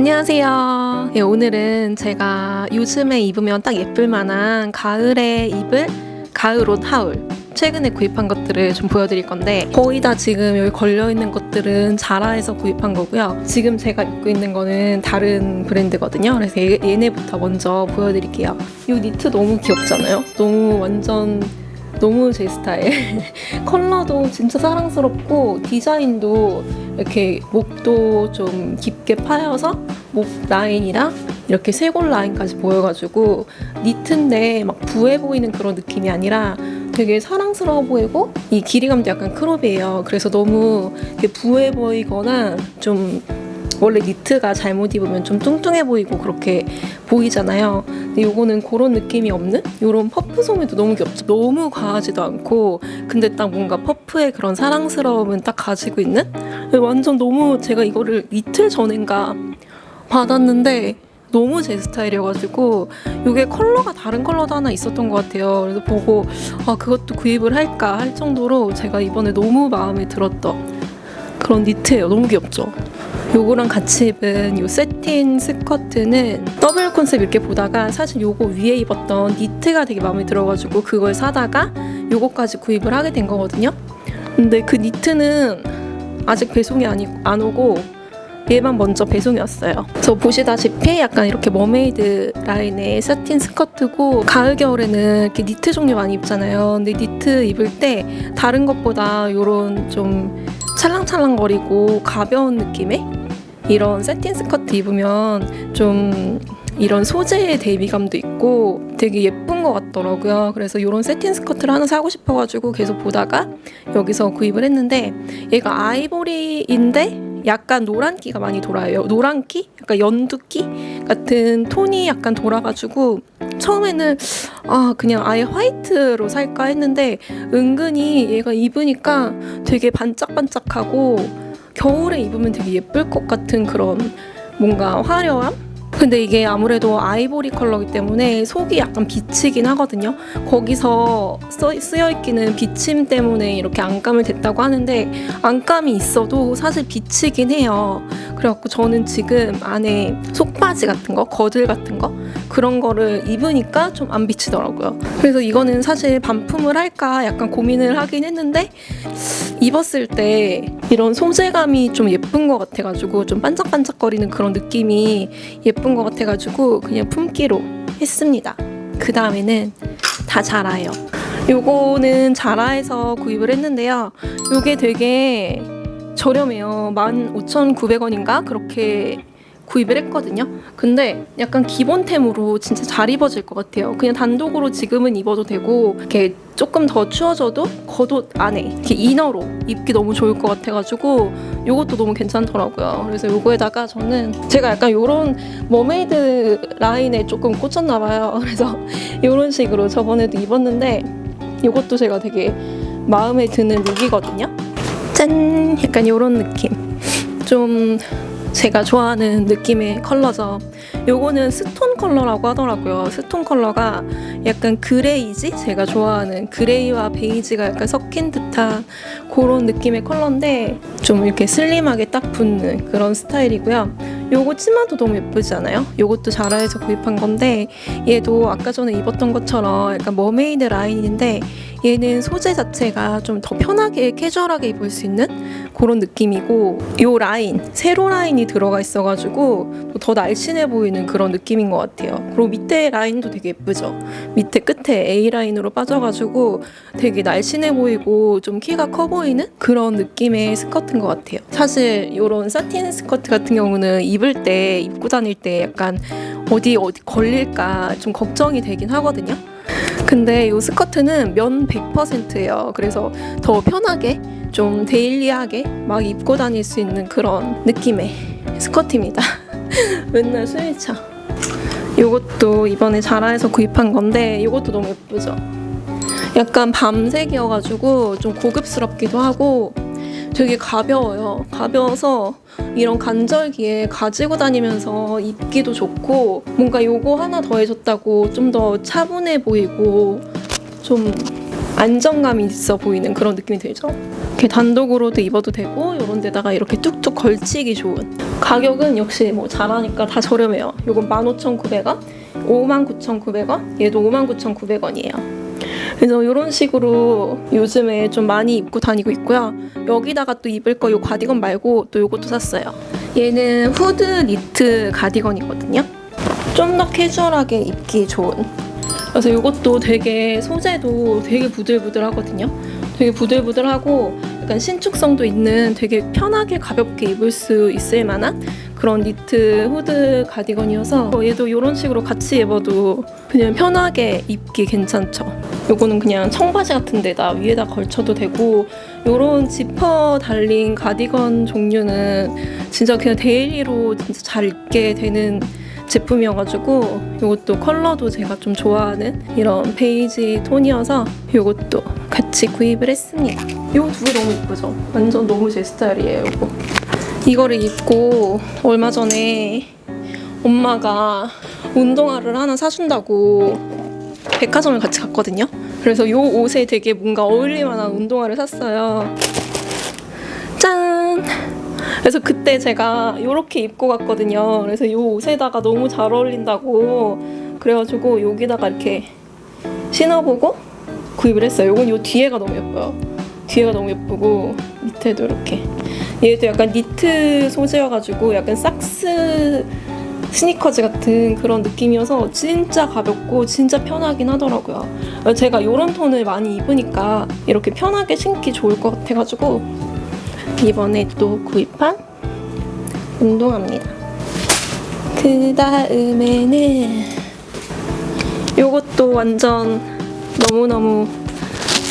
안녕하세요. 네, 오늘은 제가 요즘에 입으면 딱 예쁠 만한 가을에 입을 가을 옷 하울 최근에 구입한 것들을 좀 보여드릴 건데 거의 다 지금 여기 걸려 있는 것들은 자라에서 구입한 거고요. 지금 제가 입고 있는 거는 다른 브랜드거든요. 그래서 얘, 얘네부터 먼저 보여드릴게요. 이 니트 너무 귀엽잖아요. 너무 완전 너무 제 스타일. 컬러도 진짜 사랑스럽고 디자인도 이렇게 목도 좀 깊게 파여서 목 라인이랑 이렇게 쇄골 라인까지 보여가지고 니트인데 막 부해 보이는 그런 느낌이 아니라 되게 사랑스러워 보이고 이 길이감도 약간 크롭이에요. 그래서 너무 부해 보이거나 좀 원래 니트가 잘못 입으면 좀 뚱뚱해 보이고 그렇게 보이잖아요. 근데 요거는 그런 느낌이 없는 요런 퍼프 소매도 너무 귀엽죠. 너무 과하지도 않고 근데 딱 뭔가 퍼프의 그런 사랑스러움은 딱 가지고 있는 완전 너무 제가 이거를 이틀 전인가 받았는데 너무 제 스타일이어가지고 이게 컬러가 다른 컬러도 하나 있었던 것 같아요. 그래서 보고 아 그것도 구입을 할까 할 정도로 제가 이번에 너무 마음에 들었던 그런 니트예요. 너무 귀엽죠. 요거랑 같이 입은 요 세틴 스커트는 더블 컨셉 이렇게 보다가 사실 요거 위에 입었던 니트가 되게 마음에 들어가지고 그걸 사다가 요거까지 구입을 하게 된 거거든요. 근데 그 니트는 아직 배송이 아니, 안 오고 얘만 먼저 배송이 왔어요. 저 보시다시피 약간 이렇게 머메이드 라인의 사틴 스커트고 가을 겨울에는 이렇게 니트 종류 많이 입잖아요. 근데 니트 입을 때 다른 것보다 이런 좀 찰랑찰랑거리고 가벼운 느낌의 이런 세틴 스커트 입으면 좀 이런 소재의 대비감도 있고 되게 예쁜 것 같더라고요. 그래서 이런 세틴 스커트를 하나 사고 싶어가지고 계속 보다가 여기서 구입을 했는데 얘가 아이보리인데 약간 노란기가 많이 돌아요. 노란기? 약간 연두기 같은 톤이 약간 돌아가지고 처음에는 아 그냥 아예 화이트로 살까 했는데 은근히 얘가 입으니까 되게 반짝반짝하고 겨울에 입으면 되게 예쁠 것 같은 그런 뭔가 화려함? 근데 이게 아무래도 아이보리 컬러이기 때문에 속이 약간 비치긴 하거든요. 거기서 써, 쓰여있기는 비침 때문에 이렇게 안감을 댔다고 하는데 안감이 있어도 사실 비치긴 해요. 그래갖고 저는 지금 안에 속바지 같은 거, 거들 같은 거 그런 거를 입으니까 좀 안 비치더라고요. 그래서 이거는 사실 반품을 할까 약간 고민을 하긴 했는데 입었을 때 이런 소재감이 좀 예쁜 것 같아가지고 좀 반짝반짝거리는 그런 느낌이 예쁜 것 같아가지고 그냥 품기로 했습니다. 그 다음에는 다 자라요. 요거는 자라에서 구입을 했는데요. 요게 되게 저렴해요. 15,900원인가? 그렇게 구입을 했거든요. 근데 약간 기본템으로 진짜 잘 입어질 것 같아요. 그냥 단독으로 지금은 입어도 되고 이렇게 조금 더 추워져도 겉옷 안에 이렇게 이너로 입기 너무 좋을 것 같아가지고 이것도 너무 괜찮더라고요. 그래서 이거에다가 저는 제가 약간 이런 머메이드 라인에 조금 꽂혔나 봐요. 그래서 이런 식으로 저번에도 입었는데 이것도 제가 되게 마음에 드는 룩이거든요. 짠! 약간 이런 느낌. 좀 제가 좋아하는 느낌의 컬러죠. 요거는 스톤 컬러라고 하더라고요. 스톤 컬러가 약간 그레이지? 제가 좋아하는 그레이와 베이지가 약간 섞인 듯한 그런 느낌의 컬러인데 좀 이렇게 슬림하게 딱 붙는 그런 스타일이고요. 요거 치마도 너무 예쁘지 않아요? 요것도 자라에서 구입한 건데 얘도 아까 전에 입었던 것처럼 약간 머메이드 라인인데 얘는 소재 자체가 좀 더 편하게 캐주얼하게 입을 수 있는 그런 느낌이고 요 라인 세로 라인이 들어가 있어가지고 더 날씬해 보이는 그런 느낌인 것 같아요. 그리고 밑에 라인도 되게 예쁘죠. 밑에 끝에 A 라인으로 빠져가지고 되게 날씬해 보이고 좀 키가 커 보이는 그런 느낌의 스커트인 것 같아요. 사실 이런 사틴 스커트 같은 경우는 입을 때 입고 다닐 때 약간 어디 어디 걸릴까 좀 걱정이 되긴 하거든요. 근데 이 스커트는 면 100%예요. 그래서 더 편하게 좀 데일리하게 막 입고 다닐 수 있는 그런 느낌의 스커트입니다. 맨날 숨이 차. 이것도 이번에 자라에서 구입한 건데 이것도 너무 예쁘죠? 약간 밤색이어가지고 좀 고급스럽기도 하고 되게 가벼워요. 가벼워서 이런 간절기에 가지고 다니면서 입기도 좋고 뭔가 요거 하나 더해줬다고 좀 더 차분해 보이고 좀 안정감이 있어 보이는 그런 느낌이 들죠. 이렇게 단독으로도 입어도 되고 이런 데다가 이렇게 뚝뚝 걸치기 좋은 가격은 역시 뭐 잘하니까 다 저렴해요. 요건 15,900원, 59,900원, 얘도 59,900원이에요. 그래서 이런 식으로 요즘에 좀 많이 입고 다니고 있고요. 여기다가 또 입을 거요 가디건 말고 또 요것도 샀어요. 얘는 후드 니트 가디건이거든요. 좀 더 캐주얼하게 입기 좋은. 그래서 이것도 되게 소재도 되게 부들부들하거든요. 되게 부들부들하고 약간 신축성도 있는 되게 편하게 가볍게 입을 수 있을 만한 그런 니트 후드 가디건이어서 얘도 이런 식으로 같이 입어도 그냥 편하게 입기 괜찮죠. 요거는 그냥 청바지 같은 데다 위에다 걸쳐도 되고 요런 지퍼 달린 가디건 종류는 진짜 그냥 데일리로 진짜 잘 입게 되는 제품이어가지고 이것도 컬러도 제가 좀 좋아하는 이런 베이지 톤이어서 이것도 같이 구입을 했습니다. 이두개 너무 예쁘죠? 완전 너무 제 스타일이에요. 이거. 이거를 입고 얼마 전에 엄마가 운동화를 하나 사준다고 백화점을 같이 갔거든요. 그래서 이 옷에 되게 뭔가 어울릴 만한 운동화를 샀어요. 짠! 그래서 그때 제가 이렇게 입고 갔거든요. 그래서 이 옷에다가 너무 잘 어울린다고 그래가지고 여기다가 이렇게 신어보고 구입을 했어요. 이건 이 뒤에가 너무 예뻐요. 뒤에가 너무 예쁘고 밑에도 이렇게 얘도 약간 니트 소재여가지고 약간 삭스 스니커즈 같은 그런 느낌이어서 진짜 가볍고 진짜 편하긴 하더라고요. 제가 이런 톤을 많이 입으니까 이렇게 편하게 신기 좋을 것 같아가지고 이번에 또 구입한 운동화입니다. 그 다음에는 요것도 완전 너무너무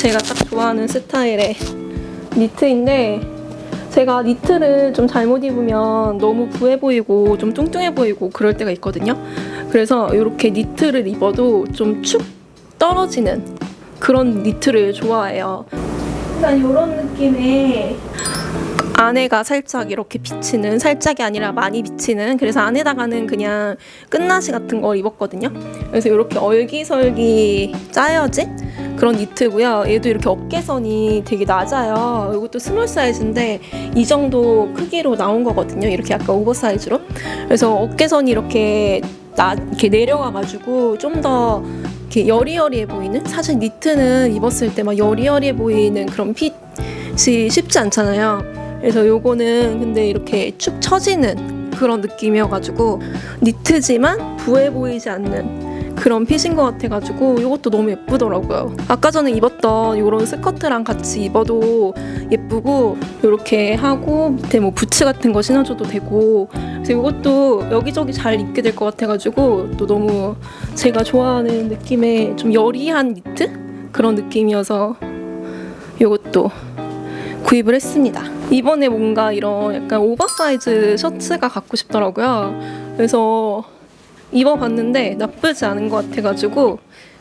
제가 딱 좋아하는 스타일의 니트인데 제가 니트를 좀 잘못 입으면 너무 부해 보이고 좀 뚱뚱해 보이고 그럴 때가 있거든요. 그래서 이렇게 니트를 입어도 좀 축 떨어지는 그런 니트를 좋아해요. 일단 이런 느낌의 안에가 살짝 이렇게 비치는 살짝이 아니라 많이 비치는 그래서 안에다가는 그냥 끝나시 같은 걸 입었거든요. 그래서 이렇게 얼기설기 짜여진 그런 니트고요. 얘도 이렇게 어깨선이 되게 낮아요. 이것도 스몰 사이즈인데 이 정도 크기로 나온 거거든요. 이렇게 약간 오버사이즈로. 그래서 어깨선이 이렇게 나 이렇게 내려와가지고 좀더 이렇게 여리여리해 보이는 사실 니트는 입었을 때 막 여리여리해 보이는 그런 핏이 쉽지 않잖아요. 그래서 요거는 근데 이렇게 축 처지는 그런 느낌이어가지고 니트지만 부해 보이지 않는 그런 핏인 것 같아가지고 이것도 너무 예쁘더라고요. 아까 전에 입었던 이런 스커트랑 같이 입어도 예쁘고 이렇게 하고 밑에 뭐 부츠 같은 거 신어줘도 되고 그래서 이것도 여기저기 잘 입게 될 것 같아가지고 또 너무 제가 좋아하는 느낌의 좀 여리한 니트 그런 느낌이어서 이것도 구입을 했습니다. 이번에 뭔가 이런 약간 오버사이즈 셔츠가 갖고 싶더라고요. 그래서 입어봤는데 나쁘지 않은 것 같아가지고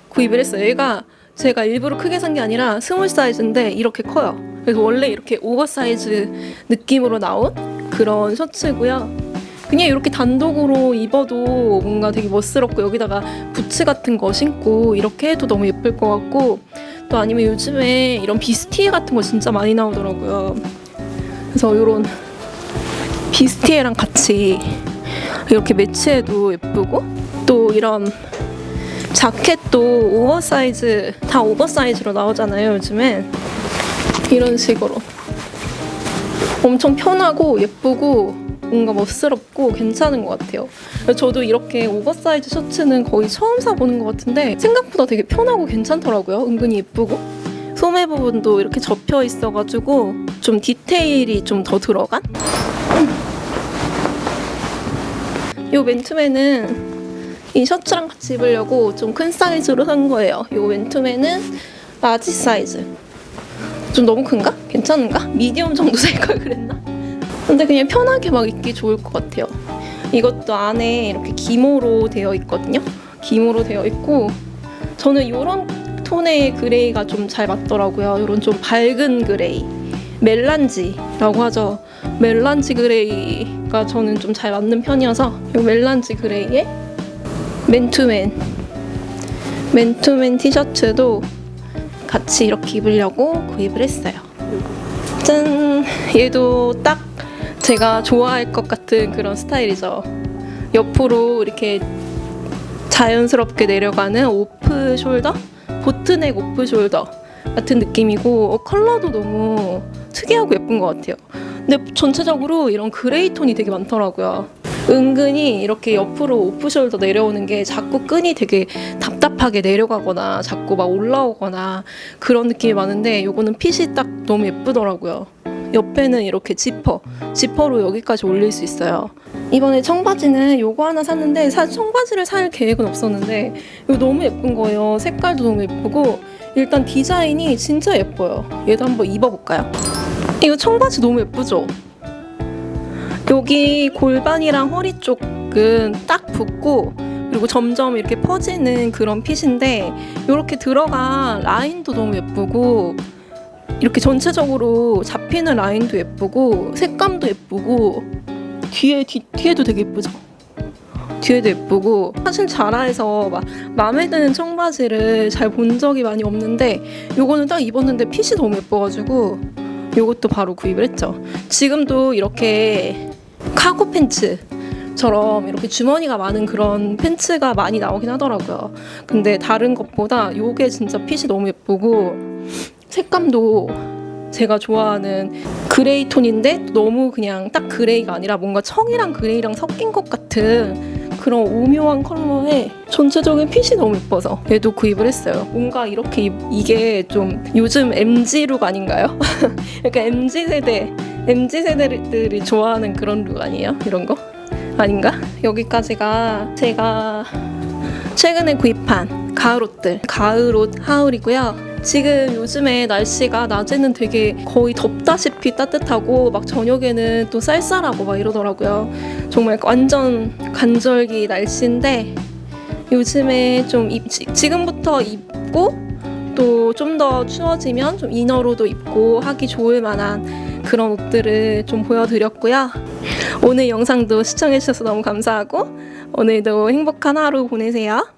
구입을 했어요. 얘가 제가 일부러 크게 산 게 아니라 스몰 사이즈인데 이렇게 커요. 그래서 원래 이렇게 오버사이즈 느낌으로 나온 그런 셔츠고요. 그냥 이렇게 단독으로 입어도 뭔가 되게 멋스럽고 여기다가 부츠 같은 거 신고 이렇게 해도 너무 예쁠 것 같고 또 아니면 요즘에 이런 비스티에 같은 거 진짜 많이 나오더라고요. 그래서 이런 비스티에랑 같이 이렇게 매치해도 예쁘고 또 이런 자켓도 오버사이즈 다 오버사이즈로 나오잖아요 요즘엔 이런 식으로 엄청 편하고 예쁘고 뭔가 멋스럽고 괜찮은 것 같아요. 저도 이렇게 오버사이즈 셔츠는 거의 처음 사보는 것 같은데 생각보다 되게 편하고 괜찮더라고요. 은근히 예쁘고 소매 부분도 이렇게 접혀 있어가지고 좀 디테일이 좀 더 들어간 이 맨투맨은 이 셔츠랑 같이 입으려고 좀 큰 사이즈로 산 거예요. 이 맨투맨은 라지 사이즈. 좀 너무 큰가? 괜찮은가? 미디엄 정도 살 걸 그랬나? 근데 그냥 편하게 막 입기 좋을 것 같아요. 이것도 안에 이렇게 기모로 되어 있거든요. 기모로 되어 있고 저는 이런 톤의 그레이가 좀 잘 맞더라고요. 이런 좀 밝은 그레이. 멜란지라고 하죠. 멜란지 그레이가 저는 좀 잘 맞는 편이어서 이 멜란지 그레이에 맨투맨 맨투맨 티셔츠도 같이 이렇게 입으려고 구입을 했어요. 짠! 얘도 딱 제가 좋아할 것 같은 그런 스타일이죠. 옆으로 이렇게 자연스럽게 내려가는 오프 숄더? 보트넥 오프 숄더 같은 느낌이고 어, 컬러도 너무 특이하고 예쁜 것 같아요. 근데 전체적으로 이런 그레이 톤이 되게 많더라고요. 은근히 이렇게 옆으로 오프 숄더 내려오는 게 자꾸 끈이 되게 답답하게 내려가거나 자꾸 막 올라오거나 그런 느낌이 많은데 요거는 핏이 딱 너무 예쁘더라고요. 옆에는 이렇게 지퍼, 지퍼로 여기까지 올릴 수 있어요. 이번에 청바지는 요거 하나 샀는데 사실 청바지를 살 계획은 없었는데 이거 너무 예쁜 거예요. 색깔도 너무 예쁘고 일단 디자인이 진짜 예뻐요. 얘도 한번 입어볼까요? 이거 청바지 너무 예쁘죠? 여기 골반이랑 허리 쪽은 딱 붙고 그리고 점점 이렇게 퍼지는 그런 핏인데 이렇게 들어간 라인도 너무 예쁘고 이렇게 전체적으로 잡히는 라인도 예쁘고 색감도 예쁘고 뒤에 뒤, 뒤에도 되게 예쁘죠. 뒤에도 예쁘고 사실 자라에서 막 마음에 드는 청바지를 잘 본 적이 많이 없는데 요거는 딱 입었는데 핏이 너무 예뻐가지고 요것도 바로 구입을 했죠. 지금도 이렇게 카고 팬츠 처럼 이렇게 주머니가 많은 그런 팬츠가 많이 나오긴 하더라고요. 근데 다른 것보다 요게 진짜 핏이 너무 예쁘고 색감도 제가 좋아하는 그레이 톤인데 너무 그냥 딱 그레이가 아니라 뭔가 청이랑 그레이랑 섞인 것 같은 그런 오묘한 컬러에 전체적인 핏이 너무 예뻐서 얘도 구입을 했어요. 뭔가 이렇게 입- 이게 좀 요즘 MG룩 아닌가요? 약간 MZ 세대, MZ 세대들이 좋아하는 그런 룩 아니에요? 이런 거? 아닌가? 여기까지가 제가 최근에 구입한 가을 옷들, 가을 옷 하울이고요. 지금 요즘에 날씨가 낮에는 되게 거의 덥다시피 따뜻하고 막 저녁에는 또 쌀쌀하고 막 이러더라고요. 정말 완전 간절기 날씨인데 요즘에 좀 입, 지- 지금부터 입고 또 좀 더 추워지면 좀 이너로도 입고 하기 좋을 만한 그런 옷들을 좀 보여드렸고요. 오늘 영상도 시청해주셔서 너무 감사하고 오늘도 행복한 하루 보내세요.